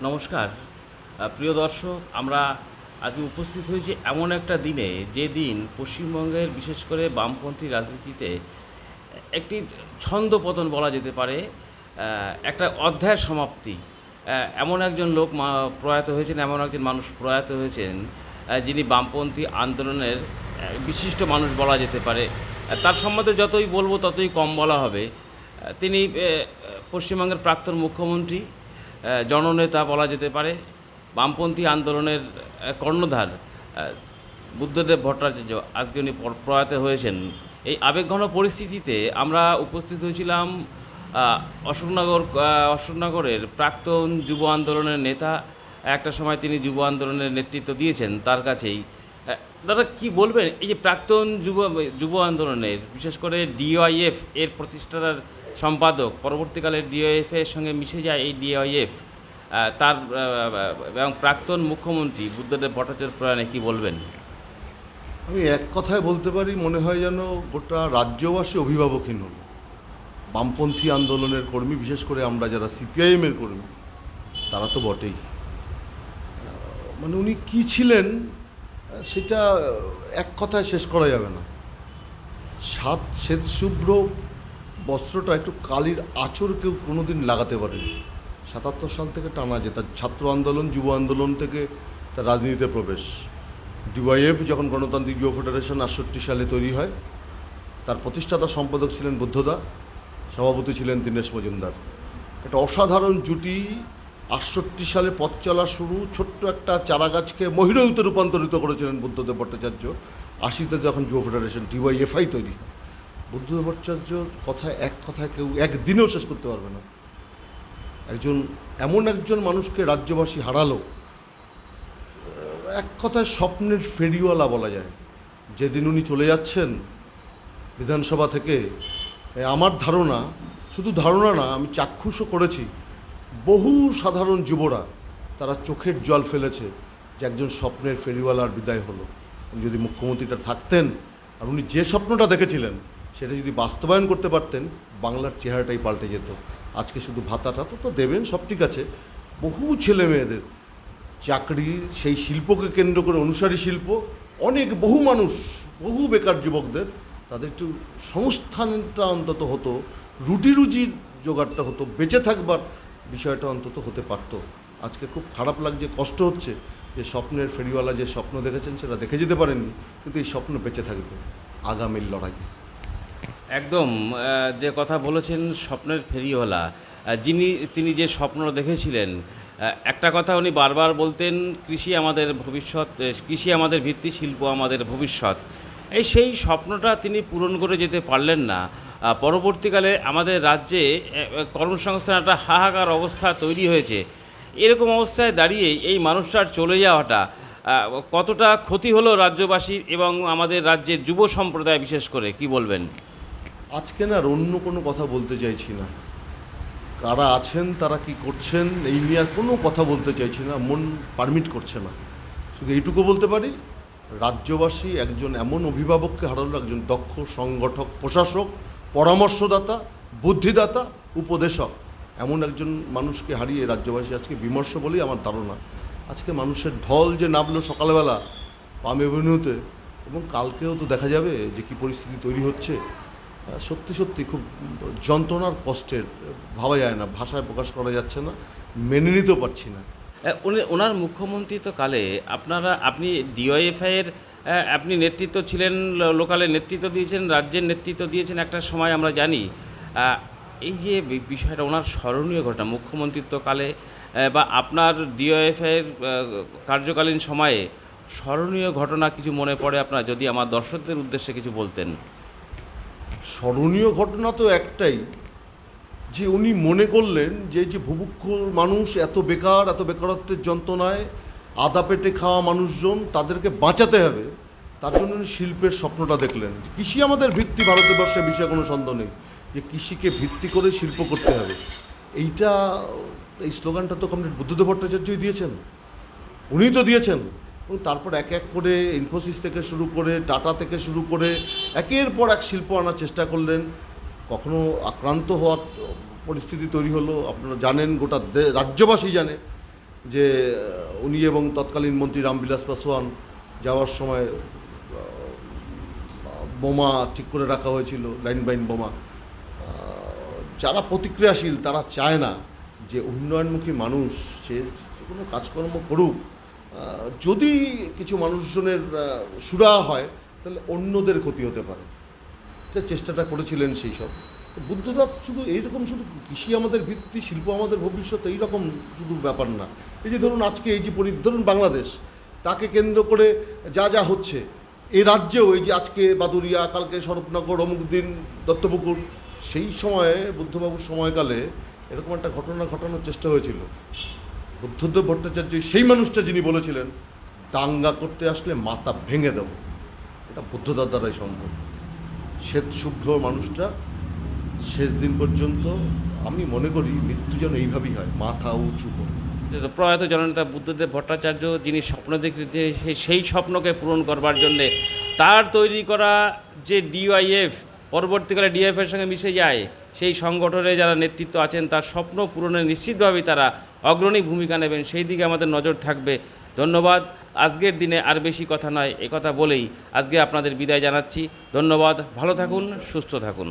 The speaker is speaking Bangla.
নমস্কার। প্রিয় দর্শক, আমরা আজকে উপস্থিত হয়েছি এমন একটা দিনে, যে দিন পশ্চিমবঙ্গের বিশেষ করে বামপন্থী রাজনীতিতে একটি ছন্দপতন বলা যেতে পারে একটা অধ্যায়ের সমাপ্তি। এমন একজন লোক প্রয়াত হয়েছেন, এমন একজন মানুষ প্রয়াত হয়েছেন যিনি বামপন্থী আন্দোলনের বিশিষ্ট মানুষ বলা যেতে পারে। তার সম্বন্ধে যতই বলব, ততই কম বলা হবে। তিনি পশ্চিমবঙ্গের প্রাক্তন মুখ্যমন্ত্রী জননেতা বলা যেতে পারে, বামপন্থী আন্দোলনের কর্ণধার বুদ্ধদেব ভট্টাচার্য, আজকে উনি পর- প্রয়াত হয়েছেন। এই আবেগঘন পরিস্থিতিতে আমরা উপস্থিত হয়েছিলাম অশোকনগর অশোকনগরের প্রাক্তন যুব আন্দোলনের নেতা। একটা সময় তিনি যুব আন্দোলনের নেতৃত্ব দিয়েছেন তার কাছেই। দাদা, কি বলবেন? এই যে প্রাক্তন যুব যুব আন্দোলনের, বিশেষ করে ডিওয়াইএফ এর প্রতিষ্ঠাতার সম্পাদক, পরবর্তীকালে ডিওএফ এর সঙ্গে মিশে যায় এই ডিওআইএফ তার এবং প্রাক্তন মুখ্যমন্ত্রী বুদ্ধদেব ভট্টাচার্য প্রয়াণে কি বলবেন? আমি এক কথায় বলতে পারি, মনে হয় যেন গোটা রাজ্যবাসী অভিভাবকহীন হল। বামপন্থী আন্দোলনের কর্মী, বিশেষ করে আমরা যারা সিপিআইএমের কর্মী, তারা তো বটেই। মানে উনি কি ছিলেন, সেটা এক কথায় শেষ করা যাবে না। সাত শ্বেত শুভ্র বস্ত্রটা একটু কালির আচর কেউ কোনোদিন লাগাতে পারেনি। সাতাত্তর সাল থেকে টানা যে তার ছাত্র আন্দোলন, যুব আন্দোলন থেকে তার রাজনীতিতে প্রবেশ। ডিওয়াইএফ যখন গণতান্ত্রিক যুব ফেডারেশন আটষট্টি সালে তৈরি হয়, তার প্রতিষ্ঠাতা সম্পাদক ছিলেন বুদ্ধদা, সভাপতি ছিলেন দীনেশ মজুমদার। একটা অসাধারণ জুটি আটষট্টি সালে পথ চলা শুরু, ছোট্ট একটা চারাগাছকে মহিরুতে রূপান্তরিত করেছিলেন বুদ্ধদেব ভট্টাচার্য। আশিতে যখন যুব ফেডারেশন ডিওয়াইএফআই তৈরি হয়। বুদ্ধদেব ভট্টাচার্যর কথা এক কথায় কেউ একদিনেও শেষ করতে পারবে না। একজন, এমন একজন মানুষকে রাজ্যবাসী হারালো, এক কথায় স্বপ্নের ফেরিওয়ালা বলা যায়। যেদিন উনি চলে যাচ্ছেন বিধানসভা থেকে আমার ধারণা, শুধু ধারণা না, আমি চাক্ষুষও করেছি, বহু সাধারণ যুবরা তারা চোখের জল ফেলেছে যে একজন স্বপ্নের ফেরিওয়ালার বিদায় হলো। যদি মুখ্যমন্ত্রীটা থাকতেন, আর উনি যে স্বপ্নটা দেখেছিলেন সেটা যদি বাস্তবায়ন করতে পারতেন, বাংলার চেহারাটাই পাল্টে যেত। আজকে শুধু ভাতা টাতা তো দেবেন, সব ঠিক আছে। বহু ছেলে মেয়েদের চাকরি, সেই শিল্পকে কেন্দ্র করে অনুসারী শিল্প, অনেক বহু মানুষ, বহু বেকার যুবকদের, তাদের একটু সংস্থানটা অন্তত হতো, রুটি রুজির জোগাড়টা হতো, বেঁচে থাকবার বিষয়টা অন্তত হতে পারতো। আজকে খুব খারাপ লাগছে কষ্ট হচ্ছে, যে স্বপ্নের ফেরিওয়ালা যে স্বপ্ন দেখেছেন, সেটা দেখে যেতে পারেননি, কিন্তু এই স্বপ্ন বেঁচে থাকবে, আগামীর লড়াই একদম যে কথা বলেছেন স্বপ্নের ফেরিওয়ালা যিনি, তিনি যে স্বপ্ন দেখেছিলেন একটা কথা উনি বারবার বলতেন, কৃষি আমাদের ভবিষ্যৎ কৃষি আমাদের ভিত্তি, শিল্প আমাদের ভবিষ্যৎ। এই সেই স্বপ্নটা তিনি পূরণ করে যেতে পারলেন না। পরবর্তীকালে আমাদের রাজ্যে কর্মসংস্থান একটা হাহাকার অবস্থা তৈরি হয়েছে। এরকম অবস্থায় দাঁড়িয়ে এই মানুষটার চলে যাওয়াটা কতটা ক্ষতি হলো রাজ্যবাসীর এবং আমাদের রাজ্যের যুব সম্প্রদায় বিশেষ করে, কি বলবেন? আজকে না আর অন্য কোনো কথা বলতে চাইছি না। কারা আছেন, তারা কি করছেন, এই নিয়ে আর কোনো কথা বলতে চাইছি না, মন পারমিট করছে না। শুধু এইটুকু বলতে পারি, রাজ্যবাসী একজন এমন অভিভাবককে হারালো, একজন দক্ষ সংগঠক, প্রশাসক, পরামর্শদাতা, বুদ্ধিদাতা, উপদেশক। এমন একজন মানুষকে হারিয়ে রাজ্যবাসী আজকে বিমর্ষ বলেই আমার ধারণা। আজকে মানুষের ঢল যে নামলো সকালবেলা পাম এভিনিউতে, এবং কালকেও তো দেখা যাবে যে কী পরিস্থিতি তৈরি হচ্ছে। সত্যি সত্যি খুব যন্ত্রণার কষ্টের, ভাবা যায় না, ভাষায় প্রকাশ করা যাচ্ছে না, মেনে নিতেও পারছি না। ওনার মুখ্যমন্ত্রিত্ব কালে, আপনারা, আপনি ডিওএফআই এর আপনি নেতৃত্ব ছিলেন লোকালে নেতৃত্ব দিয়েছেন, রাজ্যের নেতৃত্ব দিয়েছেন, একটা সময় আমরা জানি। এই যে বিষয়টা, ওনার স্মরণীয় ঘটনা মুখ্যমন্ত্রিত্ব কালে বা আপনার ডিওএফআই এর কার্যকালীন সময়ে স্মরণীয় ঘটনা কিছু মনে পড়ে আপনার, যদি আমার দর্শকদের উদ্দেশ্যে কিছু বলতেন? স্মরণীয় ঘটনা তো একটাই, যে উনি মনে করলেন যে যে ভুভুক্ষ মানুষ এত বেকার, এত বেকারত্বের যন্ত্রণায় আদা পেটে খাওয়া মানুষজন তাদেরকে বাঁচাতে হবে, তার জন্য উনি শিল্পের স্বপ্নটা দেখলেন। কৃষি আমাদের ভিত্তি ভারতবর্ষের বিষয়ে কোনো সন্দেহ নেই, যে কৃষিকে ভিত্তি করে শিল্প করতে হবে। এইটা, এই স্লোগানটা তো কমরেড বুদ্ধদেব ভট্টাচার্যই দিয়েছেন। উনিই তো দিয়েছেন। এবং তারপর এক এক করে ইনফোসিস থেকে শুরু করে টাটা থেকে শুরু করে একের পর এক শিল্প আনার চেষ্টা করলেন। কখনো আক্রান্ত হওয়ার পরিস্থিতি তৈরি হলো। আপনারা জানেন, গোটা রাজ্যবাসী জানে যে উনি এবং তৎকালীন মন্ত্রী রামবিলাস পাসওয়ান যাওয়ার সময় বোমা ঠিক করে রাখা হয়েছিল, লাইন বাইন বোমা। যারা প্রতিক্রিয়াশীল, তারা চায় না যে উন্নয়নমুখী মানুষ সে কোনো কাজকর্ম করুক যদি কিছু মানুষজনের সুরা হয়, তাহলে অন্যদের ক্ষতি হতে পারে। চেষ্টাটা করেছিলেন সেই সব। বুদ্ধদাস শুধু এইরকম শুধু কৃষি আমাদের ভিত্তি, শিল্প আমাদের ভবিষ্যৎ, এইরকম শুধু ব্যাপার না। এই যে ধরুন আজকে এই যে পরি ধরুন বাংলাদেশ, তাকে কেন্দ্র করে যা যা হচ্ছে এই রাজ্যেও এই যে আজকে বাদুরিয়া কালকে শরৎনগর অমুক দিন দত্তপুকুর, সেই সময়ে বুদ্ধবাবুর সময়কালে এরকম একটা ঘটনা ঘটানোর চেষ্টা হয়েছিল। বুদ্ধদেব ভট্টাচার্য সেই মানুষটা যিনি বলেছিলেন, দাঙ্গা করতে আসলে মাথা ভেঙে দেব। এটা বুদ্ধদার দ্বারাই সম্ভব। শ্বেত শুভ্র মানুষটা, শেষ দিন পর্যন্ত আমি মনে করি মৃত্যু যেন এইভাবেই হয়, মাথা উঁচু করে। প্রয়াত জননেতা বুদ্ধদেব ভট্টাচার্য যিনি স্বপ্ন দেখতে সেই স্বপ্নকে পূরণ করবার জন্যে তার তৈরি করা যে ডিওয়াইএফ পরবর্তীকালে ডিএফের সঙ্গে মিশে যায়। সেই সংগঠনে যারা নেতৃত্ব আছেন, তার স্বপ্ন পূরণে নিশ্চিতভাবে তারা অগ্রণী ভূমিকা নেবেন। সেই দিকে আমাদের নজর থাকবে। ধন্যবাদ। আজকের দিনে আর বেশি কথা নয় একথা কথা বলেই আজকে আপনাদের বিদায় জানাচ্ছি। ধন্যবাদ। ভালো থাকুন, সুস্থ থাকুন।